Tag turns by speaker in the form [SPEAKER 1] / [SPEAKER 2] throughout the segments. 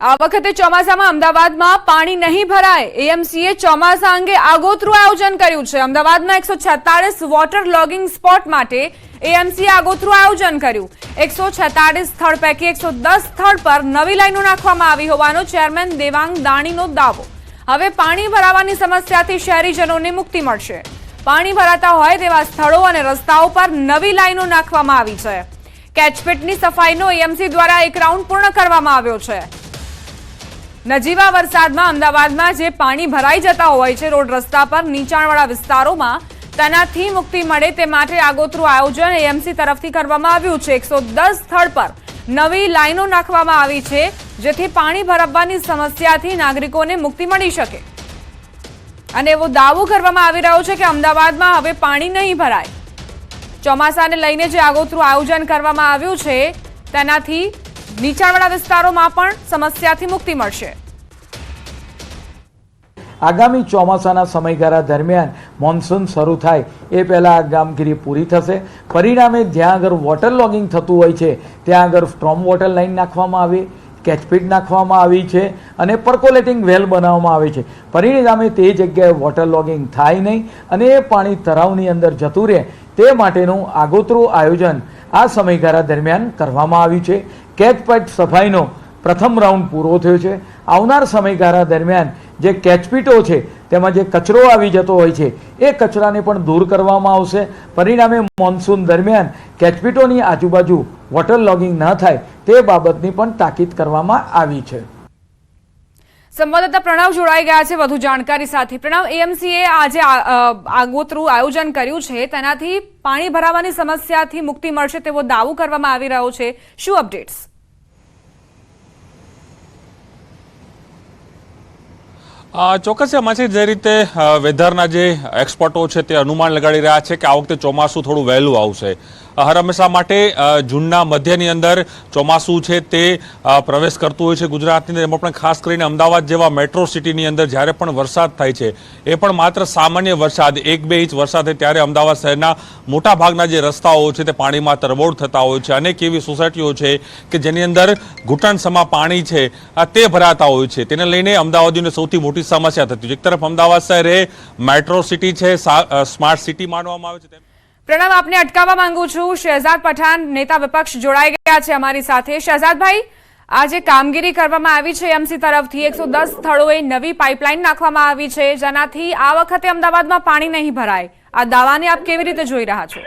[SPEAKER 1] આ વખતે ચોમાસામાં અમદાવાદમાં પાણી નહીં ભરાય. એએમસીએ ચોમાસા અંગે આગોતરું આયોજન કર્યું છે. અમદાવાદમાં એકસો છેતાળીસ વોટર લોગિંગ સ્પોટ માટે એએમસીએ આગોતરું આયોજન કર્યું. એકસો છેતાળીસ સ્થળ પૈકી એકસો દસ સ્થળ પર નવી લાઈનો નાખવામાં આવી હોવાનો ચેરમેન દેવાંગ દાણીનો દાવો. હવે પાણી ભરાવાની સમસ્યાથી શહેરીજનોને મુક્તિ મળશે. પાણી ભરાતા હોય તેવા સ્થળો અને રસ્તાઓ પર નવી લાઈનો નાખવામાં આવી છે. કેચપીટની સફાઈનો એએમસી દ્વારા એક રાઉન્ડ પૂર્ણ કરવામાં આવ્યો છે. નજીવા વરસાદમાં અમદાવાદમાં જે પાણી ભરાઈ જતા હોય છે, રોડ રસ્તા પર, નીચાણવાળા વિસ્તારોમાં, તેનાથી મુક્તિ મળે તે માટે આગોતરું આયોજન એએમસી તરફથી કરવામાં આવ્યું છે. એકસો સ્થળ પર નવી લાઈનો નાખવામાં આવી છે, જેથી પાણી ભરાવવાની સમસ્યાથી નાગરિકોને મુક્તિ મળી શકે. અને એવો દાવો કરવામાં આવી રહ્યો છે કે અમદાવાદમાં હવે પાણી નહીં ભરાય. ચોમાસાને લઈને જે આગોતરું આયોજન કરવામાં આવ્યું છે, તેનાથી નીચાણવાળા વિસ્તારોમાં પણ સમસ્યાથી મુક્તિ મળશે.
[SPEAKER 2] આગામી ચોમાસાના સમયગાળા દરમિયાન મોન્સૂન શરૂ થાય એ પહેલાં આ કામગીરી પૂરી થશે. પરિણામે જ્યાં આગળ વોટર લોગિંગ થતું હોય છે, ત્યાં આગળ સ્ટ્રોમ વોટર લાઇન નાખવામાં આવી. કેચપીટ નાખવામાં આવી છે અને પર્કોલેટિંગ વેલ બનાવવામાં આવે છે. પરિણામે તે જગ્યાએ વોટર લોગિંગ થાય નહીં અને એ પાણી તળાવની અંદર જતું રહે તે માટેનું આગોતરું આયોજન આ સમયગાળા દરમિયાન કરવામાં આવ્યું છે. કેચપેટ સફાઈનો પ્રથમ રાઉન્ડ પૂરો થયો છે. આવનાર સમયગાળા દરમિયાન જે કેચપીટો છે તેમાં જે કચરો આવી જતો હોય છે એ કચરાને પણ દૂર કરવામાં આવશે. પરિણામે મોન્સૂન દરમિયાન કેચપીટોની આજુબાજુ વોટર લોગિંગ ન થાય તે બાબતની પણ તાકીદ કરવામાં આવી છે.
[SPEAKER 1] સંવાદદાતા પ્રણવ જોડાઈ ગયા છે વધુ જાણકારી સાથે. પ્રણવ એએમસીએ આજે આગોતરું આયોજન કર્યું છે. તેનાથી પાણી ભરાવાની સમસ્યાથી મુક્તિ મળશે તેવો દાવો કરવામાં આવી રહ્યો છે. શું અપડેટ્સ?
[SPEAKER 3] અ, ચોક્કસ એમાં જે રીતે વેધરના જે એક્સપર્ટો છે તે અનુમાન લગાડી રહ્યા છે કે આ વખતે ચોમાસું થોડું વહેલું આવશે. હર હંમેશા માટે જૂનના મધ્યની અંદર ચોમાસું છે તે પ્રવેશ કરતું હોય છે ગુજરાતની અંદર. એમાં પણ ખાસ કરીને અમદાવાદ જેવા મેટ્રો સિટીની અંદર જ્યારે પણ વરસાદ થાય છે, એ પણ માત્ર સામાન્ય વરસાદ, એક બે ઇંચ વરસાદ થાય ત્યારે અમદાવાદ શહેરના મોટા ભાગના જે રસ્તાઓ છે તે પાણીમાં તરબોળ થતા હોય છે. અનેક એવી સોસાયટીઓ છે કે જેની અંદર ઘૂંટણસમા પાણી છે તે ભરાતા હોય છે. તેને લઈને અમદાવાદીઓને સૌથી મોટી સમસ્યા થતી છે. એક તરફ અમદાવાદ શહેર એ મેટ્રો સિટી છે સ્માર્ટ સિટી માનવામાં આવે છે તેમ
[SPEAKER 1] પ્રણવ આપને અટકાવવા માંગુ છું શહેજાદ પઠાણ નેતા વિપક્ષ જોડાઈ ગયા છે અમારી સાથે શહેજાદભાઈ આ જે કામગીરી કરવામાં આવી છે એમસી તરફથી એકસો દસ સ્થળોએ નવી પાઇપલાઇન નાખવામાં આવી છે જેનાથી આ વખતે અમદાવાદમાં પાણી નહીં ભરાય આ દાવાને આપ કેવી રીતે જોઈ રહ્યા છો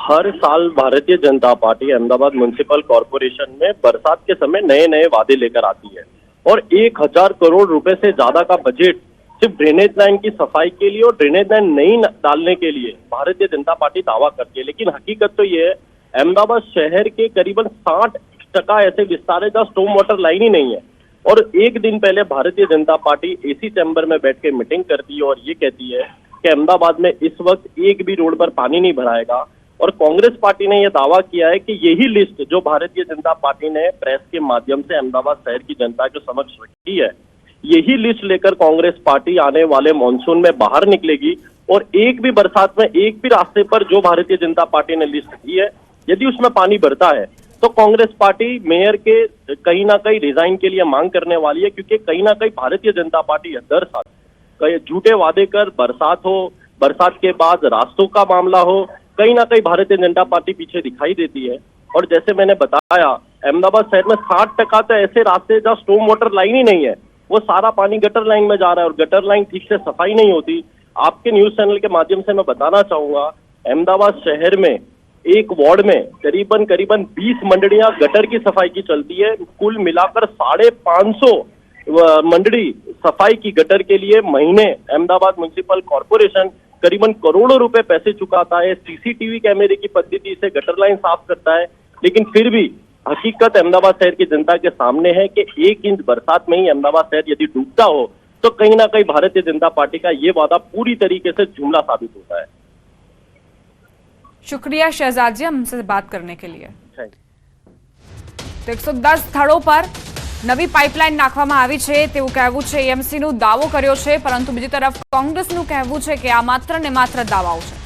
[SPEAKER 4] हर साल Bharatiya Janata party Ahmedabad municipal corporation में बरसात के समय नए नए वादे लेकर आती है और एक हजार करोड़ रुपए से ज्यादा का बजट सिर्फ़ ड्रेनेज लाइन की सफ़ाई के लिए और ड्रेनेज लाइन नहीं डालने के लिए भारतीय जनता पार्टी दावा करती है। लेकिन हकीकत तो ये है, अहमदाबाद शहर के करीबन साठ टका ऐसे विस्तार है जहाँ स्टोम वाटर लाइन ही नहीं है। और एक दिन पहले Bharatiya Janata party AC chamber में बैठ के मीटिंग करती है और ये कहती है कि अहमदाबाद में इस वक्त एक भी रोड पर पानी नहीं भराएगा। और कांग्रेस पार्टी ने यह दावा किया है कि यही लिस्ट जो भारतीय जनता पार्टी ने प्रेस के माध्यम से अहमदाबाद शहर की जनता के समक्ष रखी है यही लिस्ट लेकर कांग्रेस पार्टी आने वाले मानसून में बाहर निकलेगी और एक भी बरसात में, एक भी रास्ते पर जो भारतीय जनता पार्टी ने लिस्ट दी है, यदि उसमें पानी भरता है तो कांग्रेस पार्टी मेयर के कहीं ना कहीं रिजाइन के लिए मांग करने वाली है, क्योंकि कहीं ना कहीं भारतीय जनता पार्टी दर साल। झूठे वादे कर बरसात हो, बरसात के बाद रास्तों का मामला हो, कहीं ना कहीं भारतीय जनता पार्टी पीछे दिखाई देती है। और जैसे मैंने बताया, अहमदाबाद शहर में साठ टका तो ऐसे रास्ते जहाँ स्टोम वाटर लाइन ही नहीं है वो सारा पानी गटर लाइन में जा रहा है और गटर लाइन ठीक से सफ़ाई नहीं होती। आपके न्यूज़ चैनल के माध्यम से मैं बताना चाहूँगा, अहमदाबाद शहर में, एक वार्ड में करीबन करीबन 20 मंडलियाँ गटर की सफ़ाई की चलती है। कुल मिलाकर साढ़े पाँच सौ सफ़ाई की गटर के लिए महीने अहमदाबाद म्यूनिसिपल कॉरपोरेशन करीबन करोड़ों रुपए पैसे चुकाता है। सीसीटीवी कैमरे की पद्धति से गटर लाइन साफ़ करता है। लेकिन फिर भी हकीकत अहमदाबाद शहर की जनता के सामने है कि एक इंच बरसात में ही अहमदाबाद शहर यदि डूबता हो तो कहीं ना कहीं भारतीय जनता पार्टी का ये वादा पूरी तरीके से जुमला साबित होता है
[SPEAKER 1] शुक्रिया शहजाद जी हमसे बात करने के लिए
[SPEAKER 4] थैंक यू
[SPEAKER 1] તો એકસો દસ સ્થળો પર નવી પાઇપલાઇન નાખવામાં આવી છે તેવું કહેવું છે એમસીનું દાવો કર્યો છે પરંતુ બીજી તરફ કોંગ્રેસનું કહેવું છે કે આ માત્ર ને માત્ર દાવાઓ છે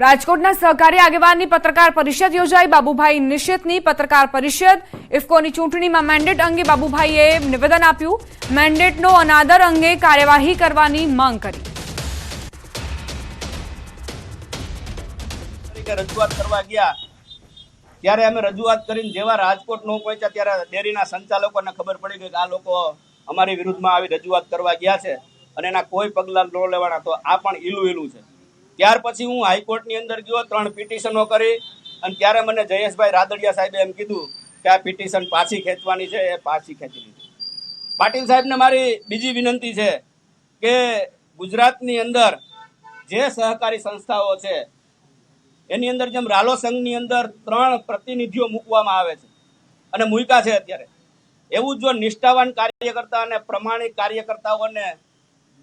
[SPEAKER 1] રાજકોટના સહકારી આગેવાનની પત્રકાર પરિષદ યોજાઈ. બાબુભાઈ નિશિતની પત્રકાર પરિષદ. ઇફકોની ચૂંટણીમાં મેન્ડેટ અંગે બાબુભાઈએ નિવેદન આપ્યું. મેન્ડેટનો અનાદર અંગે કાર્યવાહી કરવાની માંગ કરી.
[SPEAKER 5] રજૂઆત કરવા ગયા. ત્યારે અમે રજૂઆત કરીને જેવા રાજકોટ નો પહોંચ્યા ત્યારે ડેરીના સંચાલકોને ખબર પડી ગઈ કે આ લોકો અમારી વિરુદ્ધમાં આવી રજૂઆત કરવા ગયા છે અને એના કોઈ પગલાં ન લેવાના. તો આ પણ ઈલું ઈલું છે. ત્યાર પછી હું હાઈકોર્ટની અંદર ગયો, ત્રણ પિટિશનો કરી અને ત્યારે મને જયેશભાઈ રાદડિયા સાહેબે એમ કીધું કે આ પિટિશન પાછી ખેંચવાની છે, એ પાછી ખેંચી લીધી. પાટીલ સાહેબને મારી બીજી વિનંતી છે કે ગુજરાતની અંદર જે સહકારી સંસ્થાઓ છે, એની અંદર જેમ રાલો સંઘની અંદર ત્રણ પ્રતિનિધિઓ મૂકવામાં આવે છે અને મૂક્યા છે અત્યારે. એવું જો નિષ્ઠાવાન કાર્યકર્તા અને પ્રમાણિક કાર્યકર્તાઓને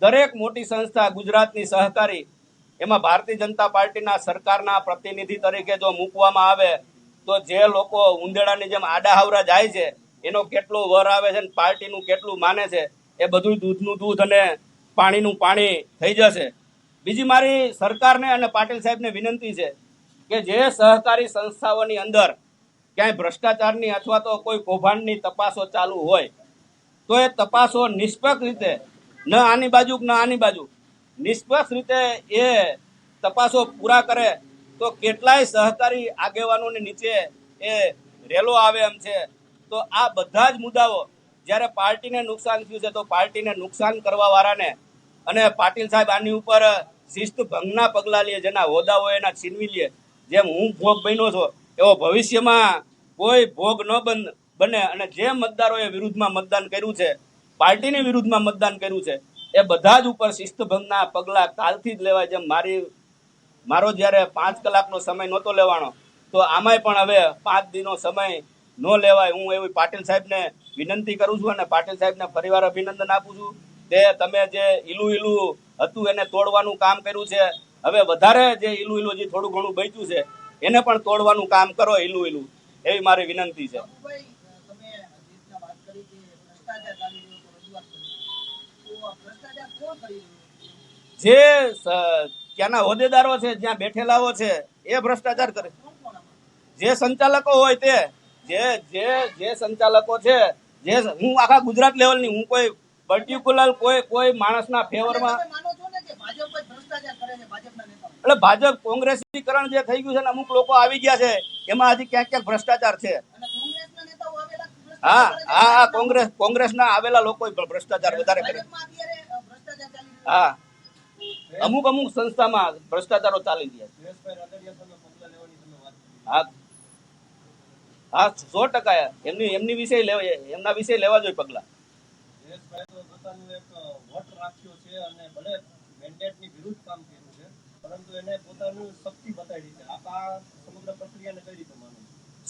[SPEAKER 5] દરેક મોટી સંસ્થા ગુજરાતની સહકારી એમાં ભારતીય જનતા પાર્ટીના સરકારના પ્રતિનિધિ તરીકે જો મૂકવામાં આવે, તો જે લોકો ઉંદેડાની જેમ આડા હાવરા જાય છે, એનો કેટલો વર આવે છે પાર્ટીનું કેટલું માને છે, એ બધું દૂધનું દૂધ અને પાણીનું પાણી થઈ જશે. બીજી મારી સરકારને અને પાટીલ સાહેબને વિનંતી છે કે જે સહકારી સંસ્થાઓની અંદર ક્યાંય ભ્રષ્ટાચારની અથવા તો કોઈ કૌભાંડની તપાસો ચાલુ હોય, તો એ તપાસો નિષ્પક્ષ રીતે, ન આની બાજુ ન આની બાજુ નિષ્પક્ષ રીતે એ તપાસો પૂરા કરે, તો કેટલાય સહકારી આગેવાનોની નીચે એ રેલો આવે એમ છે. તો આ બધા જ મુદ્દાઓ, જ્યારે પાર્ટીને નુકસાન થયું છે, તો પાર્ટીને નુકસાન કરવા વાળાને અને પાટીલ સાહેબ આની ઉપર શિસ્ત ભંગના પગલાં લે, જેના હોદ્દાઓ એના છીનવી લે, જેમ હું ભોગ બન્યો છો, એવો ભવિષ્યમાં કોઈ ભોગ ન બન, બને. અને જે મતદારોએ વિરુદ્ધમાં મતદાન કર્યું છે, પાર્ટીની વિરુદ્ધમાં મતદાન કર્યું છે એ બધા જ ઉપર શિસ્તભંગના પગલાં કાલથી જ લેવાય જેમ મારી, મારો જ્યારે પાંચ કલાકનો સમય નહોતો લેવાનો, તો આમાંય પણ હવે પાંચ દિનનો સમય ન લેવાય. હું એવી પાટીલ સાહેબને વિનંતી કરું છું અને પાટીલ સાહેબને ફરીવાર અભિનંદન આપું છું તે તમે જે ઈલું ઈલું હતું એને તોડવાનું કામ કર્યું છે, હવે વધારે જે ઈલું ઈલું જે થોડું ઘણું બચ્યું છે, એને પણ તોડવાનું કામ કરો ઈલું ઈલું, એવી મારી વિનંતી છે. જે ત્યાંના હોદ્દેદારો છે જ્યાં બેઠેલાઓ છે એ ભ્રષ્ટાચાર કરે. જે સંચાલકો હોય તે જે જે જે સંચાલકો છે જે હું આખા ગુજરાત લેવલની હું કોઈ પર્ટિક્યુલર કોઈ કોઈ માણસના ફેવરમાં
[SPEAKER 6] ફેવર માનો છો ને ભાજપના નેતાઓ?
[SPEAKER 5] એટલે ભાજપ કોંગ્રેસીકરણ જે થઈ ગયું છે ને અમુક લોકો આવી ગયા છે એમાં હજી ક્યાંક ક્યાંક ભ્રષ્ટાચાર છે
[SPEAKER 6] અને કોંગ્રેસના નેતાઓ આવેલા
[SPEAKER 5] હા. હા કોંગ્રેસ કોંગ્રેસના આવેલા લોકો ભ્રષ્ટાચાર વધારે કરે હા. અમુક અમુક સંસ્થામાં ભ્રષ્ટાચારો ચાલી ગયા હા. હા, સો ટકા એમની એમની વિષય લેવા એમના વિષય લેવા જોઈએ પગલા.
[SPEAKER 7] પરંતુ એને પોતાનું શક્તિ બતાવી છે. આ સમગ્ર પ્રક્રિયાને કઈ રીતે માનો?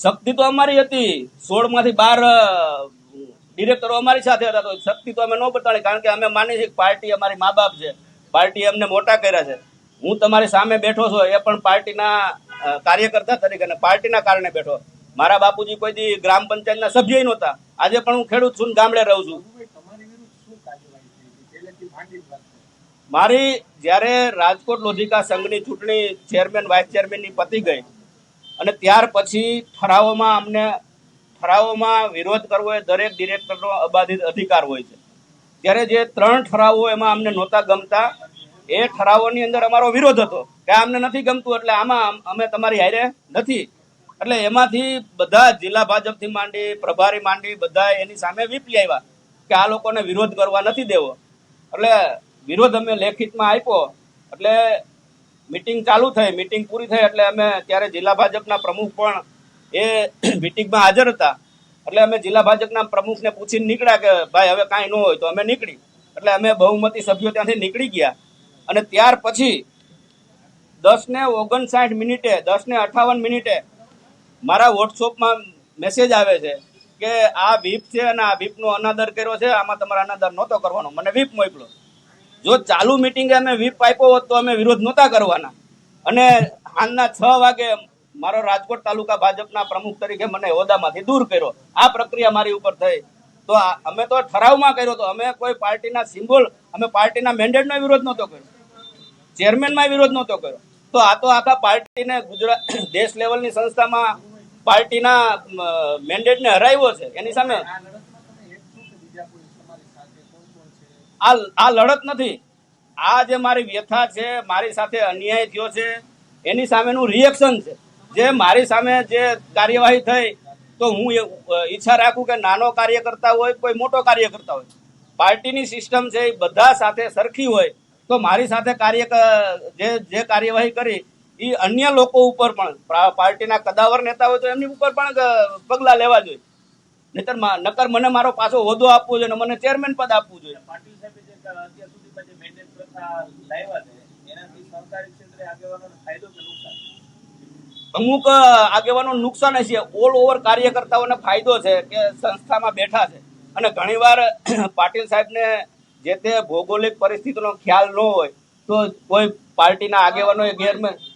[SPEAKER 5] શક્તિ તો અમારી હતી. સોળમાંથી બાર ડિરેક્ટરો અમારી સાથે હતા તો શક્તિ તો અમે ન બતાડી કારણ કે અમે માની છીએ પાર્ટી અમારી મા બાપ છે. પાર્ટી અમને મોટા કર્યા છે. હું તમારી સામે બેઠો છું, એ પણ પાર્ટીના કાર્યકર્તા તરીકે અને પાર્ટીના કારણે બેઠો. મારા બાપુજી કોઈ દી ગ્રામ પંચાયતના સભ્ય નહોતા. આજે પણ હું ખેડૂત છું ગામડે રહું છું. મારી જ્યારે રાજકોટ લોધિકા સંઘની ચૂંટણી ચેરમેન વાઇસ ચેરમેનની પતી ગઈ અને ત્યાર પછી ઠરાવોમાં અમને, ઠરાવોમાં વિરોધ કરવો એ દરેક ડિરેક્ટરનો અબાધિત અધિકાર હોય છે. ત્યારે જે ત્રણ ઠરાવો એમાં અમને નહોતા ગમતા, એ ઠરાવોની અંદર અમારો વિરોધ હતો કે અમને નથી ગમતું એટલે આમાં અમે તમારી હારે નથી. એટલે એમાંથી બધા જિલ્લા ભાજપથી માંડી, પ્રભારી માંડી, બધા એની સામે વીપી આવ્યા કે આ લોકોને વિરોધ કરવા નથી દેવો. એટલે વિરોધ અમે લેખિતમાં આપ્યો. એટલે મિટિંગ ચાલુ થઈ, મિટિંગ પૂરી થઈ એટલે અમે ત્યારે જિલ્લા ભાજપના પ્રમુખ પણ એ મિટિંગમાં હાજર હતા. એટલે અમે જિલ્લા ભાજપના પ્રમુખને પૂછીને નીકળ્યા કે, ભાઈ, હવે કાંઈ ન હોય તો અમે નીકળી. એટલે અમે બહુમતી સભ્યો ત્યાંથી નીકળી ગયા. અને ત્યાર પછી દસ ને ઓગણસાઠ મિનિટે દસ ને અઠાવન મિનિટે મારા વોટ્સઅપમાં મેસેજ આવે છે કે, આ વીપ છે અને આ વીપનો અનાદર કર્યો છે, આમાં તમારે અનાદર નહોતો કરવાનો. મને વીપ મોકલો. જો ચાલુ મિટિંગે અમે વીપ આપ્યો હોત તો અમે વિરોધ નહોતા કરવાના. અને હાલના છ વાગે મારો રાજકોટ તાલુકા ભાજપના પ્રમુખ તરીકે મને હોદ્દામાંથી દૂર કર્યો. આ પ્રક્રિયા મારી ઉપર થઈ. તો અમે તો ઠરાવમાં કર્યો તો અમે કોઈ પાર્ટીના સિમ્બોલ અમે પાર્ટીના મેન્ડેટનો વિરોધ નહોતો કર્યો. ચેરમેનમાં વિરોધ નહોતો કર્યો. તો આ તો આખા પાર્ટીને ગુજરાત, દેશ લેવલની સંસ્થામાં પાર્ટીના મેન્ડેટને હરાવ્યો છે. એની સામે આ આ લડત નથી. આ જે મારી વ્યથા છે, મારી સાથે અન્યાય થયો છે, એની સામેનું રિએક્શન છે. જે મારી સામે જે કાર્યવાહી થઈ, તો હું ઈચ્છા રાખું કે નાનો કાર્ય કરતા હોય, કોઈ મોટો કાર્ય કરતા હોય. પાર્ટીની સિસ્ટમ છે, એ બધા સાથે સરખી હોય, તો મારી સાથે કાર્ય જે જે કાર્યવાહી કરી એ અન્ય લોકો ઉપર પણ પાર્ટીના કદાવર નેતા હોય તો એમની ઉપર પણ પગલાં લેવા જોઈએ. નહીતર નકર મને મારો પાછો હોદ્દો આપવો જોઈએ મને ચેરમેન પદ આપવું જોઈએ. અમુક આગેવાનો નુકસાન છે ઓલ ઓવર કાર્યકર્તાઓને ફાયદો છે કે સંસ્થામાં બેઠા છે. અને ઘણીવાર પાટીલ સાહેબને જે તે ભૌગોલિક પરિસ્થિતિનો ખ્યાલ ન હોય તો કોઈ પાર્ટીના આગેવાનો ગેરમે
[SPEAKER 6] તમે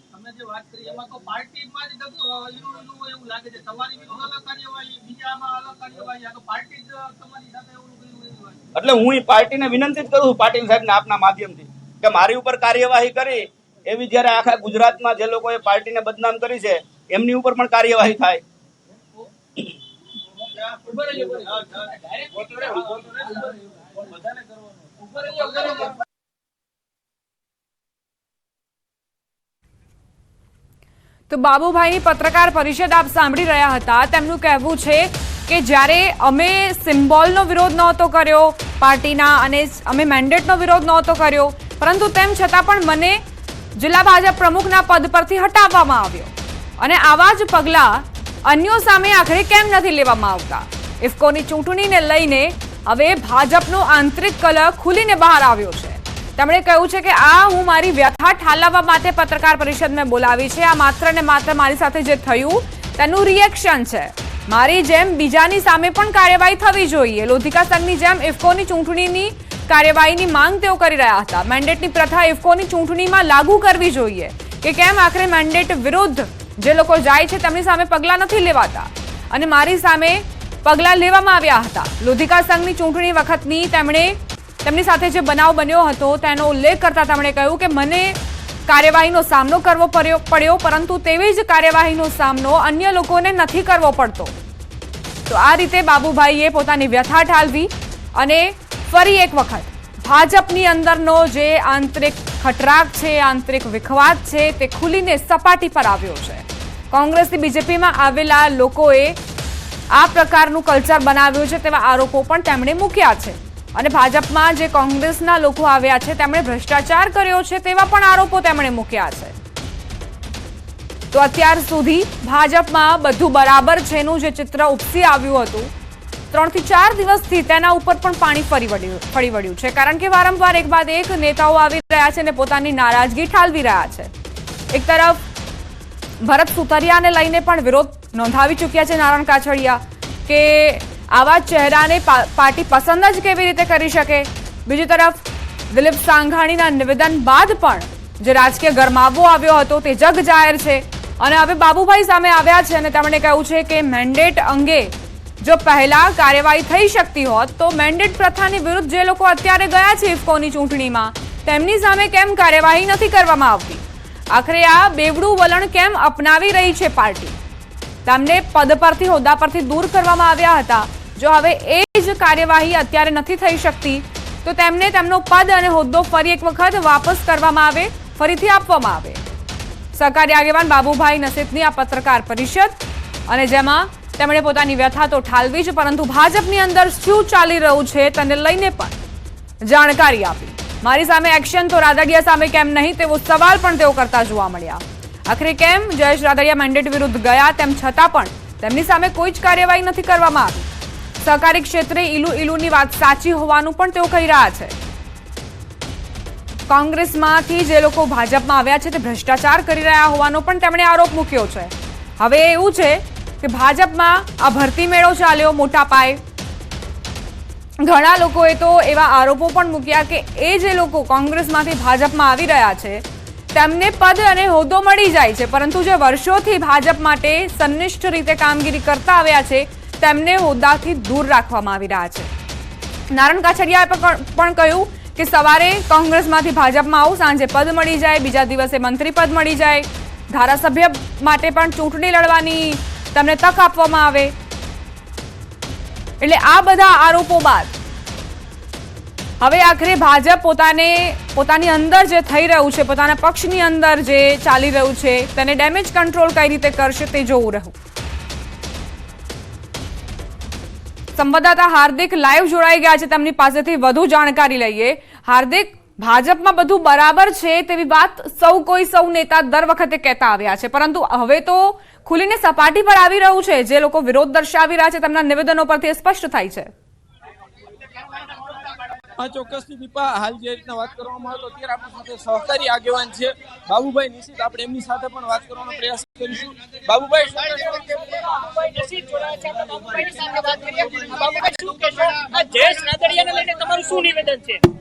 [SPEAKER 6] જે વાત કરી એમાં તો પાર્ટીમાં જ બધું ઈલું ઈલું એવું લાગે છે. તમારી વિરુદ્ધ અલગ કાર્યવાહી બીજામાં અલગ કાર્યવાહી. આ તો પાર્ટી જ તમારી સાથે એવું કર્યું એવું લાગે
[SPEAKER 5] એટલે હું પાર્ટીને વિનંતી જ કરું છું પાટીલ સાહેબને આપના માધ્યમથી કે મારી ઉપર કાર્યવાહી કરી એવી જ્યારે આખા ગુજરાતમાં જે લોકોએ પાર્ટીને બદનામ કરી છે એમની ઉપર પણ કાર્યવાહી થાય.
[SPEAKER 6] રહેજો,
[SPEAKER 1] તો બાબુભાઈની પત્રકાર પરિષદ આપ સાંભળી રહ્યા હતા. તેમનું કહેવું છે કે જ્યારે અમે સિમ્બોલનો વિરોધ નહોતો કર્યો, પાર્ટીના અને અમે મેન્ડેટનો વિરોધ નહોતો કર્યો, પરંતુ તેમ છતાં પણ મને જિલ્લા ભાજપ પ્રમુખના પદ પરથી હટાવવામાં આવ્યો. અને આવા જ પગલાં અન્યો સામે આખરે કેમ નથી લેવામાં આવતા? ઇફકોની ચૂંટણીને લઈને હવે ભાજપનો આંતરિક કલહ ખુલીને બહાર આવ્યો છે. તેમણે કહ્યું છે કે આ હું મારી વ્યથા ઠાલવવા માટે પત્રકાર પરિષદ મેં બોલાવી છે. આ માત્ર ને માત્ર મારી સાથે જે થયું, તેનું રિએક્શન છે. મારી જેમ બીજાની સામે પણ કાર્યવાહી થવી જોઈએ. લોધિકા સંઘની જેમ ઇફકોની ચૂંટણીની કાર્યવાહીની માંગ તેઓ કરી રહ્યા હતા. મેન્ડેટની પ્રથા ઇફકોની ચૂંટણીમાં લાગુ કરવી જોઈએ કે કેમ આખરે મેન્ડેટ વિરુદ્ધ જે લોકો જાય છે તેમની સામે પગલાં નથી લેવાતા. અને મારી સામે પગલાં લેવામાં આવ્યા હતા. લોધિકા સંઘની ચૂંટણી વખતની તેમણે તેમની સાથે જે બનાવ બન્યો હતો, તેનો ઉલ્લેખ કરતા તેમણે કહ્યું કે મને કાર્યવાહીનો સામનો કરવો પડ્યો પરંતુ તેવી જ કાર્યવાહીનો સામનો અન્ય લોકોને નથી કરવો પડતો. તો આ રીતે બાબુભાઈએ પોતાની વ્યથા ઠાલવી અને ફરી એક વખત ભાજપની અંદરનો જે આંતરિક ખટરાક છે, આંતરિક વિખવાદ છે, તે ખુલીને સપાટી પર આવ્યો છે. કોંગ્રેસથી બીજેપીમાં આવેલા લોકોએ આ પ્રકારનું કલ્ચર બનાવ્યું છે તેવા આરોપો પણ તેમણે મૂક્યા છે. અને ભાજપમાં જે કોંગ્રેસના લોકો આવ્યા છે, તેમણે ભ્રષ્ટાચાર કર્યો છે તેવા પણ આરોપો તેમણે મૂક્યા છે. તો અત્યાર સુધી ભાજપમાં બધું બરાબર છેનું જે ચિત્ર ઉપસી આવ્યું હતું. ત્રણથી ચાર દિવસથી તેના ઉપર પણ પાણી ફરી વળ્યું ફરી વળ્યું છે. કારણ કે વારંવાર એક બાદ એક નેતાઓ આવી રહ્યા છે અને પોતાની નારાજગી ઠાલવી રહ્યા છે. એક તરફ ભરત સુતરિયાને લઈને પણ વિરોધ નોંધાવી ચૂક્યા છે નારાયણ કાછડિયા કે આવા ચહેરાને પાર્ટી પસંદ જ કેવી રીતે કરી શકે? બીજી તરફ, દિલીપ સાંઘાણીના નિવેદન બાદ પણ જે રાજકીય ગરમાવો આવ્યો હતો તે જગ જાહેર છે. અને હવે બાબુભાઈ સામે આવ્યા છે અને તેમણે કહ્યું છે કે મેન્ડેટ અંગે જો પહેલા કાર્યવાહી થઈ શકતી હોત, તો મેન્ડેટ પ્રથાની વિરુદ્ધ જે લોકો અત્યારે ગયા છે ઇફકોની ચૂંટણીમાં, તેમની સામે કેમ કાર્યવાહી નથી કરવામાં આવતી? આખરે આ બેવડું વલણ કેમ અપનાવી રહી છે પાર્ટી? તેમને પદ પરથી, હોદ્દા પરથી દૂર કરવામાં આવ્યા હતા. જો હવે એ જ કાર્યવાહી અત્યારે નથી થઈ શકતી, તો તેમને તેમનો પદ અને હોદ્દો ફરી એક વખત વાપસ કરવામાં આવે, ફરીથી આપવામાં આવે. સહકારી આગેવાન બાબુભાઈ નસીબની આ પત્રકાર પરિષદ અને જેમાં તેમણે પોતાની વ્યથા તો ઠાલવી જ, પરંતુ ભાજપની અંદર શું ચાલી રહ્યું છે તેને લઈને પણ જાણકારી આપી. મારી સામે એક્શન તો રાદડિયા સામે કેમ નહીં તેવો સવાલ પણ તેઓ કરતા જોવા મળ્યા. આખરે કેમ જયેશ રાદડિયા મેન્ડેટ વિરુદ્ધ ગયા તેમ છતાં પણ તેમની સામે કોઈ જ કાર્યવાહી નથી કરવામાં આવી. સહકારી ક્ષેત્રે ઈલુ ઇલુની વાત સાચી હોવાનું પણ તેઓ કહી રહ્યા છે. કોંગ્રેસમાંથી જે લોકો ભાજપમાં આવ્યા છે તે ભ્રષ્ટાચાર કરી રહ્યા હોવાનો પણ તેમણે આરોપ મૂક્યો છે. હવે એવું છે કે ભાજપમાં આ ભરતી મેળો ચાલ્યો મોટા પાયે. ઘણા લોકોએ તો એવા આરોપો પણ મૂક્યા કે એ જે લોકો કોંગ્રેસમાંથી ભાજપમાં આવી રહ્યા છે, તેમને પદ અને હોદ્દો મળી જાય છે. પરંતુ જે વર્ષોથી ભાજપ માટે સંનિષ્ઠ રીતે કામગીરી કરતા આવ્યા છે તેમને હોદ્દાથી દૂર રાખવામાં આવી રહ્યા છે. નારણ કાછડિયાએ પણ કહ્યું કે સવારે કોંગ્રેસમાંથી ભાજપમાં આવું, સાંજે પદ મળી જાય, બીજા દિવસે મંત્રી પદ મળી જાય. ધારાસભ્ય માટે પણ ચૂંટણી લડવાની તમને તક આપવામાં આવે. એટલે આ બધા આરોપો બાદ હવે આખરે ભાજપ પોતાને, પોતાની અંદર જે થઈ રહ્યું છે, પોતાના પક્ષની અંદર જે ચાલી રહ્યું છે, તેને ડેમેજ કંટ્રોલ કઈ રીતે કરશે તે જોવું રહ્યું. સંવાદદાતા હાર્દિક લાઈવ જોડાઈ ગયા છે. તેમની પાસેથી વધુ જાણકારી લઈએ. હાર્દિક, ભાજપમાં બધું બરાબર છે તેવી વાત સૌ કોઈ, સૌ નેતા દર વખતે કહેતા આવ્યા છે. પરંતુ હવે તો ખુલીને સપાટી પર આવી રહ્યું છે. જે લોકો વિરોધ દર્શાવી રહ્યા છે, તેમના નિવેદનો પરથી સ્પષ્ટ થાય છે.
[SPEAKER 8] ચોક્કસથી દીપા હાલ જે રીતના વાત કરવામાં આવે તો અત્યારે આપણી સાથે સહકારી આગેવાન છે બાબુભાઈ નિશિત. આપણે એમની સાથે પણ વાત કરવાનો પ્રયાસ કરીશું. બાબુભાઈ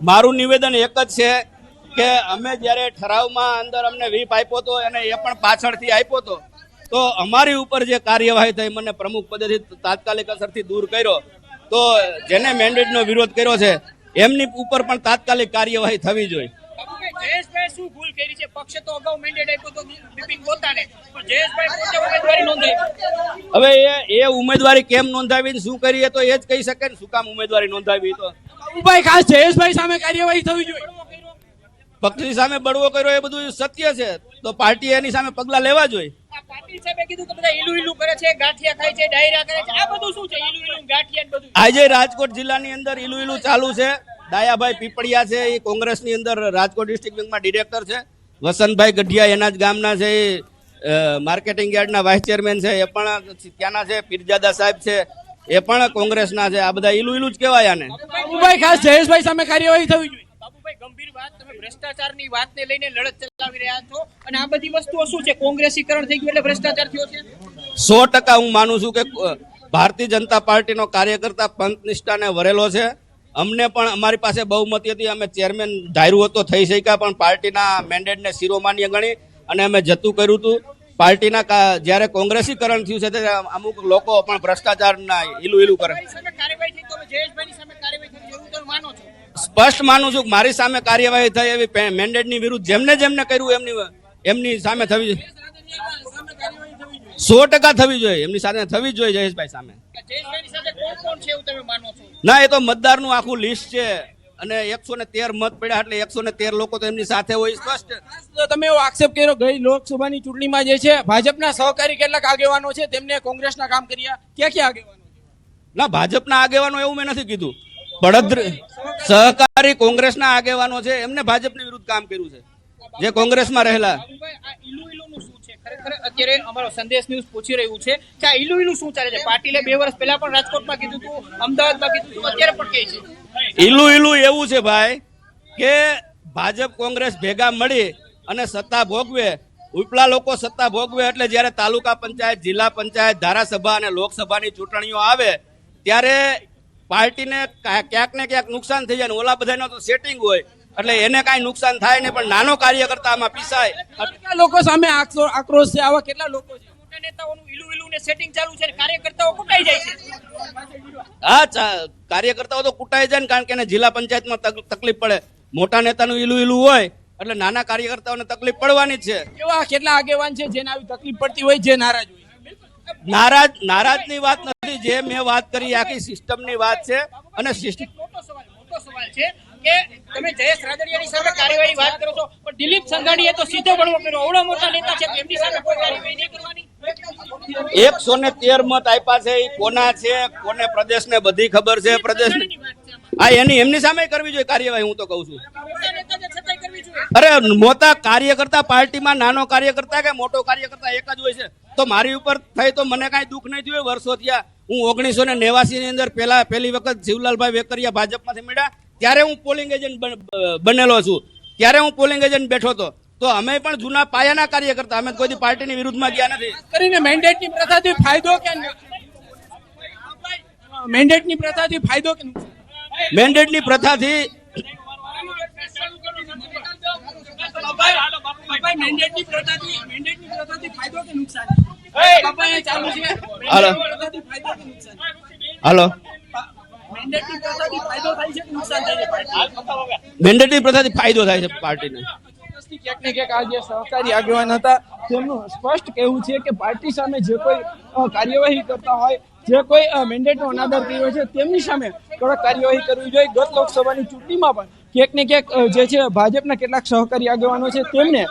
[SPEAKER 5] મારું નિવેદન એક જ છે કે અમે જ્યારે ઠરાવમાં અંદર અમને વીપ આપ્યો હતો અને એ પણ પાછળથી આપ્યો હતો તો અમારી ઉપર જે કાર્યવાહી થઈ મને પ્રમુખ પદેથી તાત્કાલિક અસરથી દૂર કર્યો. તો જેને મેન્ડેટનો વિરોધ કર્યો છે એમની ઉપર પણ તાત્કાલિક કાર્યવાહી થવી જોઈએ.
[SPEAKER 6] જયેશભાઈ શું ભૂલ કરી છે? પક્ષે તો અગાઉ મેન્ડેટ આપ્યો તો બિપિન પોતાને પણ જયેશભાઈ પોતે ઉમેદવારી નોંધાવી
[SPEAKER 5] હવે એ એ ઉમેદવારી કેમ નોંધાવી શું કરીએ તો એ જ કહી શકે ને શું કામ ઉમેદવારી નોંધાવી તો.
[SPEAKER 8] ભાઈ ખાસ જયેશભાઈ સામે કાર્યવાહી થવી જોઈએ.
[SPEAKER 5] પક્ષની સામે બળવો કર્યો એ બધું સત્ય છે. તો પાર્ટીએ એની સામે પગલા લેવા જોઈએ.
[SPEAKER 6] આ પાટીલ સાહેબે કીધું કે બધા ઈલું ઈલું કરે છે ગાંઠિયા ખાય છે ડાયરા કરે છે. આ બધું શું છે? ઈલું ઈલું ગાંઠિયા ને બધું?
[SPEAKER 5] આજે રાજકોટ જિલ્લાની અંદર ઈલું ઈલું ચાલુ છે. દાયાભાઈ પીપળિયા છે એ કોંગ્રેસની અંદર રાજકોટ ડિસ્ટ્રિક્ટ બેંકમાં ડિરેક્ટર છે. વસંતભાઈ ગઢિયા એના જ ગામના છે એ માર્કેટિંગ યાર્ડના વાઇસ ચેરમેન છે એ પણ ત્યાંના છે પીરજાદા સાહેબ છે એ પણ કોંગ્રેસના છે. આ બધા ઈલું ઈલું જ કહેવાય આને.
[SPEAKER 8] ભાઈ ખાસ જયેશભાઈ સામે કાર્યવાહી થવી જોઈએ.
[SPEAKER 6] બાબુભાઈ ગંભીર વાત. તમે ભ્રષ્ટાચારની વાતને લઈને લડત ચલાવી રહ્યા છો. અને આ બધી વસ્તુઓ શું છે? કોંગ્રેસીકરણ થઈ ગયું એટલે ભ્રષ્ટાચાર થયો છે?
[SPEAKER 5] સો ટકા હું માનું છું કે ભારતીય જનતા પાર્ટીનો કાર્યકર્તા પંથ નિષ્ઠાને વરેલો છે. અમને પણ અમારી પાસે બહુમતી હતી. અમે ચેરમેન ધાર્યું હતો થઈ શક્યા પણ પાર્ટીના મેન્ડેટને શિરોમાન્ય ગણી અને અમે જતું કર્યું હતું. પાર્ટીના જ્યારે કોંગ્રેસીકરણ થયું છે ત્યારે અમુક લોકો પણ ભ્રષ્ટાચારના ઈલું ઈલું કરે
[SPEAKER 6] કાર્યવાહી થઈ તો જયેશભાઈની સામે કાર્યવાહી થવી એવું માનો છો?
[SPEAKER 5] સ્પષ્ટ માનું છું કે મારી સામે કાર્યવાહી થઈ એવી મેન્ડેટની વિરુદ્ધ જેમને જેમને કર્યું એમની એમની સામે થવી જોઈએ. સો ટકા થવી જોઈએ. એમની સાથે થવી જ જોઈએ જયેશભાઈ સામે.
[SPEAKER 6] જયેશભાઈની સાથે કોણ કોણ છે એવું તમે માનો છો?
[SPEAKER 5] ના એ તો મતદારનું આખું લિસ્ટ છે અને એકસો ને તેર મત પડ્યા એટલે એકસો ને તેર લોકો તો એમની સાથે હોય સ્પષ્ટ.
[SPEAKER 8] તો તમે એવો આક્ષેપ કર્યો ગઈ લોકસભાની ચૂંટણીમાં જે છે ભાજપના સહકારી કેટલાક આગેવાનો છે તેમને કોંગ્રેસના કામ કર્યા. ક્યાં ક્યાં આગેવાનો
[SPEAKER 5] ના ભાજપના આગેવાનો એવું મેં નથી કીધું. બળદ્ર સહકારી કોંગ્રેસના આગેવાનો છે એમને ભાજપની વિરુદ્ધ કામ કર્યું છે. જે કોંગ્રેસમાં રહેલા
[SPEAKER 6] ખરેખર અત્યારે અમારો સંદેશ ન્યૂઝ પૂછી રહ્યું છે કે આ ઈલું શું ચાલે છે? પાટીલે બે વર્ષ પહેલા પણ રાજકોટમાં કીધું હતું અમદાવાદમાં કીધું હતું અત્યારે પણ કહે છે.
[SPEAKER 5] એવું છે ભાઈ કે ભાજપ કોંગ્રેસ ભેગા મળી અને સત્તા ભોગવે. ઉપલા લોકો સત્તા ભોગવે એટલે જ્યારે તાલુકા પંચાયત જિલ્લા પંચાયત ધારાસભા અને લોકસભાની ચૂંટણીઓ આવે ત્યારે પાર્ટીને ક્યાંક ને ક્યાંક નુકસાન થઈ જાય ઓલા બધાનો તો સેટિંગ હોય. એટલે એને કાંઈ નુકસાન થાય નહીં પણ નાનો કાર્યકર્તા આમાં પીસાય.
[SPEAKER 8] કેટલા લોકો સામે આક્રો- આક્રોશ છે? આવા કેટલા લોકો છે?
[SPEAKER 6] મોટા નેતાઓનું ઈલું ઈલું ને સેટિંગ ચાલુ છે કાર્યકર્તાઓ કુટાઈ જાય છે.
[SPEAKER 5] હા કાર્યકર્તાઓ તો કૂટાઈ જાય ને કારણ કે એને જિલ્લા પંચાયતમાં તક- તકલીફ પડે. મોટા નેતાનું ઈલું ઈલું હોય એટલે નાના કાર્યકર્તાઓને તકલીફ પડવાની જ છે.
[SPEAKER 8] એવા કેટલા આગેવાન છે? જેને આવી તકલીફ પડતી હોય જે નારાજ હોય.
[SPEAKER 5] નારાજ નારાજની વાત નથી. જે મેં વાત કરી આખી સિસ્ટમની વાત છે. અને સિસ્ટમ
[SPEAKER 6] મોટો સવાલ મોટો સવાલ છે કે તમે જયેશ રાદડિયાની સામે કાર્યવાહી વાત કરો છો પણ દિલીપ સંઘાણીએ તો સીધો બળવો કર્યો. અવળા મોટા નેતા છે એમની સામે કોઈ કાર્યવાહી નહીં કરવાની.
[SPEAKER 5] એકસો ને તેર મત આપ્યા છે એ કોના છે કોને પ્રદેશને બધી ખબર છે પ્રદેશ. હા એની એમની સામે કરવી જોઈએ કાર્યવાહી હું તો કહું છું
[SPEAKER 6] મોટા નેતા છે છતાંય કરવી જોઈએ
[SPEAKER 5] અરે મોટા કાર્યકર્તા પાર્ટીમાં નાનો કાર્યકર્તા કે મોટો કાર્યકર્તા એક જ હોય છે. તો મારી ઉપર થઈ તો મને કાંઈ દુઃખ નહીં થયું વર્ષો થયા. હું ઓગણીસો ને નેવાસી ની અંદર પહેલા પહેલી વખત શિવલાલભાઈ વેકરિયા ભાજપમાંથી મળ્યા. ત્યારે હું પોલિંગ એજન્ટ બનેલો છું. ત્યારે હું પોલિંગ એજન્ટ બેઠો હતો. તો અમે પણ જૂના પાયાના કાર્યકર્તા. અમે કોઈ પાર્ટીની વિરુદ્ધમાં ગયા નથી.
[SPEAKER 8] કરીને મેન્ડેટની પ્રથાથી ફાયદો કે મેન્ડેટની પ્રથાથી ફાયદો કે
[SPEAKER 5] મેન્ડેટની પ્રથાથી
[SPEAKER 8] બાબાઈ, મેન્ડેટની પ્રથાથી મેન્ડેટની પ્રથાથી ફાયદો કે નુકસાન બાબાઈ, ચાલુ છે.
[SPEAKER 5] હાલો.
[SPEAKER 8] ફાયદો કે નુકસાન.
[SPEAKER 5] હાલો.
[SPEAKER 6] મેન્ડેટની પ્રથાથી ફાયદો થાય છે કે નુકસાન થાય છે પાર્ટીને?
[SPEAKER 5] મેન્ડેટરી પ્રથાથી ફાયદો થાય છે પાર્ટીને.
[SPEAKER 8] ક્યાંક ને ક્યાંક આ જે સહકારી આગેવાન હતા. તેમનું સ્પષ્ટ કહેવું છે કે પાર્ટી સામે જે કોઈ કાર્યવાહી કરતા હોય જે કોઈ મેન્ડેટનો અનાદર કર્યો છે તેમની સામે કડક કાર્યવાહી કરવી જોઈએ. ગત લોકસભાની ચૂંટણીમાં પણ ક્યાંક ને ક્યાંક જે છે ભાજપના કેટલાક સહકારી આગેવાનો છે તેમને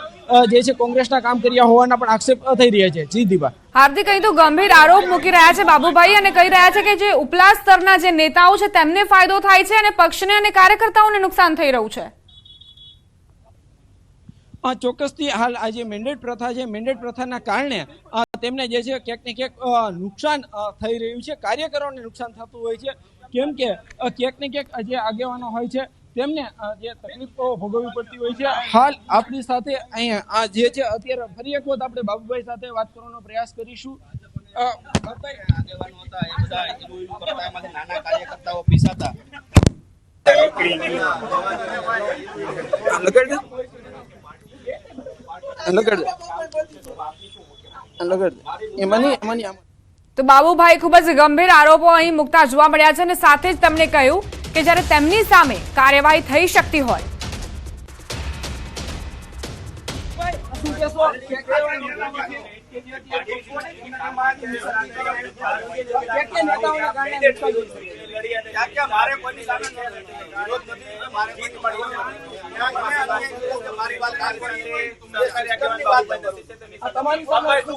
[SPEAKER 8] જે છે કોંગ્રેસના કામ કર્યા હોવાના પણ આક્ષેપ થઈ રહ્યા છે. જી દીપા.
[SPEAKER 1] હાર્દિક અહીં તો ગંભીર આરોપ મૂકી રહ્યા છે બાબુભાઈ અને કહી રહ્યા છે કે જે ઉપલા સ્તરના જે નેતાઓ છે તેમને ફાયદો થાય છે અને પક્ષને અને કાર્યકર્તાઓને નુકસાન થઈ રહ્યું છે.
[SPEAKER 8] આ ચોક્કસથી હાલ આ જે મેન્ડેટ પ્રથા છે મેન્ડેટ પ્રથાના કારણે તેમને જે છે ક્યાંક ને ક્યાંક નુકસાન થઈ રહ્યું છે કાર્યકરોને નુકસાન થતું હોય છે. કેમ કે ક્યાંક ને ક્યાંક જે આગેવાનો હોય છે તેમને જે તકલીફો ભોગવવી પડતી હોય છે, હાલ આપણી સાથે અહીંયા, આ જે છે, અત્યારે ફરી એક વખત આપણે બાબુભાઈ સાથે વાત કરવાનો પ્રયાસ કરીશું. એમાં નહીં એમાં નહીં.
[SPEAKER 1] તો બાબુભાઈ ખૂબ જ ગંભીર આરોપો અહીં મૂકતા જોવા મળ્યા છે અને સાથે જ તમને કહ્યું કે જ્યારે તેમની સામે કાર્યવાહી થઈ શકતી હોય.
[SPEAKER 8] શું કારણે?
[SPEAKER 5] મારે કોઈની સામે વિરોધ નથી મારે મારી વાત કરી
[SPEAKER 8] તમારી સામે શું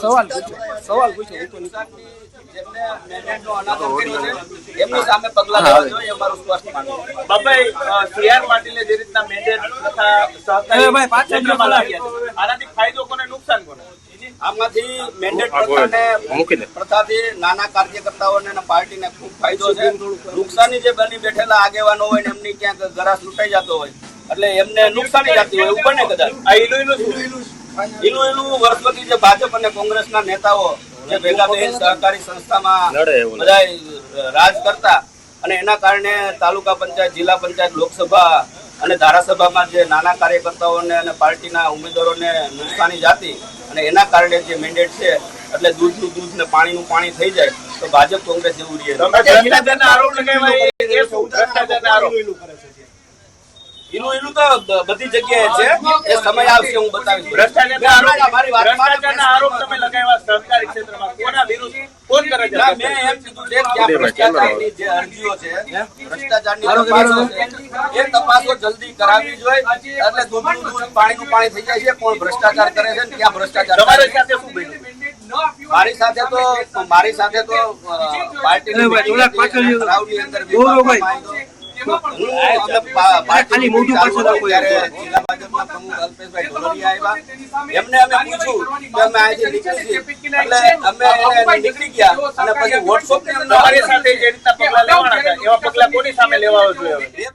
[SPEAKER 8] સવાલ પૂછો સવાલ પૂછો હું તો નહીં.
[SPEAKER 5] જેમને મેનેજનો અનાદર કર્યો છે, એમની સામે પગલાં લેવા જોઈએ અમારું સ્પષ્ટ માનવું.
[SPEAKER 9] બાબાઈ સીઆર પાટીલે જે રીતના મેન્ડેટ તથા સહકારી આનાથી ફાયદો કોને નુકસાન કોને?
[SPEAKER 5] આમાંથી મેન્ડેટ પ્રથાને પ્રથાથી નાના કાર્યકર્તાઓને અને પાર્ટીને ખૂબ ફાયદો છે. નુકસાની જે બની બેઠેલા આગેવાનો હોય ને એમની ક્યાંક ગરાસ લૂંટાઈ જતો હોય એટલે એમને નુકસાની જતી હોય એવું બને કદાચ.
[SPEAKER 9] આ ઈલું ઈલું?
[SPEAKER 5] એનું એનું વર્ષોથી જે ભાજપ અને કોંગ્રેસના નેતાઓ જે ભેગા બે સહકારી સંસ્થામાં બધા રાજ કરતા અને એના કારણે તાલુકા પંચાયત જિલ્લા પંચાયત લોકસભા અને ધારાસભામાં જે નાના કાર્યકર્તાઓને અને પાર્ટીના ઉમેદવારોને નુકસાની જાતી અને એના કારણે જે મેન્ડેટ છે એટલે દૂધનું દૂધ ને પાણીનું પાણી થઈ જાય તો ભાજપ કોંગ્રેસ જેવું રહે. એનું એનું તો બધી જગ્યાએ છે. એ સમય આવશે હું બતાવીશ.
[SPEAKER 9] ભ્રષ્ટાચારના આરોપ
[SPEAKER 5] મારી વાત
[SPEAKER 9] ભ્રષ્ટાચારના આરોપ તમે લગાવ્યા સહકારી ક્ષેત્રમાં કોના વિરુદ્ધ કોણ કરે છે
[SPEAKER 5] મેં એમ છે કે ભ્રષ્ટાચારની જે અરજીઓ છે ભ્રષ્ટાચારની તપાસો એ તપાસો જલ્દી કરાવવી જોઈએ એટલે દૂધનું દૂધ પાણીનું પાણી થઈ જાય છે. કોણ ભ્રષ્ટાચાર કરે છે ને ક્યાં ભ્રષ્ટાચાર
[SPEAKER 9] તમારી સાથે શું બન્યું?
[SPEAKER 5] મારી સાથે તો મારી સાથે તો પાર્ટી પાર્ટીની અંદર અમે પા- પાર્ટીની meeting ચાલુ હતી ત્યારે જિલ્લા ભાજપના પ્રમુખ અલ્પેશભાઈ ઢોલરિયા આવ્યા. એમને અમે પૂછ્યું કે અમે આજે નીકળી છીએ. એટલે અમે નીકળી ગયા અને પછી વોટ્સઅપ
[SPEAKER 9] તમારી સાથે જે રીતના પગલા લેવાના હતા એવા પગલા કોની સામે લેવા જોઈએ